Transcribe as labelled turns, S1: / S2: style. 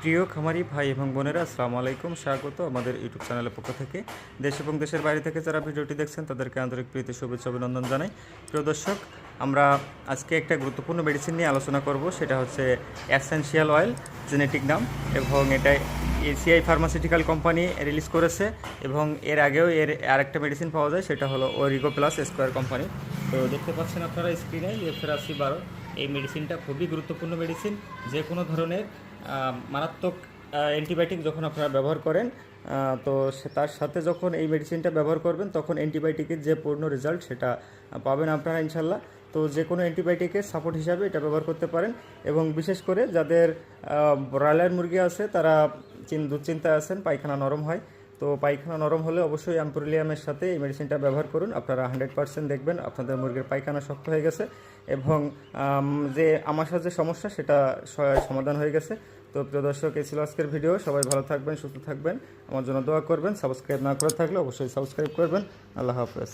S1: প্রিয় খামারি ভাই এবং বোনেরা, আসসালামু আলাইকুম, স্বাগত আমাদের ইউটিউব চ্যানেলের পক্ষ থেকে। দেশ এবং দেশের বাইরে থেকে যারা ভিডিওটি দেখছেন, তাদেরকে আন্তরিক প্রীতি, শুভেচ্ছা, অভিনন্দন জানাই। প্রিয় দর্শক, আমরা আজকে একটা গুরুত্বপূর্ণ মেডিসিন নিয়ে আলোচনা করব, সেটা হচ্ছে অ্যাসেনশিয়াল অয়েল জেনেটিক নাম, এবং এটা এসিআই ফার্মাসিউটিক্যাল কোম্পানি রিলিজ করেছে, এবং এর আগেও এর আরেকটা মেডিসিন পাওয়া যায়, সেটা হলো ওরিগো প্লাস স্কোয়ার কোম্পানি তো দেখতে পাচ্ছেন আপনারা স্ক্রিনে ফেরাসি বারো, এই মেডিসিনটা খুবই গুরুত্বপূর্ণ মেডিসিন যে কোনো ধরনের মারাত্মক অ্যান্টিবায়োটিক যখন আপনারা ব্যবহার করেন তো তার সাথে যখন এই মেডিসিনটা ব্যবহার করবেন, তখন অ্যান্টিবায়োটিকের যে পূর্ণ রেজাল্ট সেটা পাবেন আপনারা ইনশাল্লাহ। তো যে কোনো অ্যান্টিবায়োটিকের সাপোর্ট হিসাবে এটা ব্যবহার করতে পারেন এবং বিশেষ করে যাদের ব্রয়লার মুরগি আছে, তারা চিন- দুশ্চিন্তায় আছেন, পায়খানা নরম হয় তো পায়খানা নরম হলে অবশ্যই অ্যাম্পোরিলিয়ামের সাথে এই মেডিসিনটা ব্যবহার করুন। আপনারা হান্ড্রেড পার্সেন্ট দেখবেন, আপনাদের মুরগির পায়খানা শক্ত হয়ে গেছে এবং যে সাথে যে সমস্যা সেটা সমাধান হয়ে গেছে। তো প্রিয় দর্শক, এই ছিল আজকের ভিডিও সবাই ভালো থাকবেন, সুস্থ থাকবেন। আমার জন্য দোয়া করবেন। সাবস্ক্রাইব না করে থাকলে অবশ্যই সাবস্ক্রাইব করবেন। আল্লাহ হাফেজ।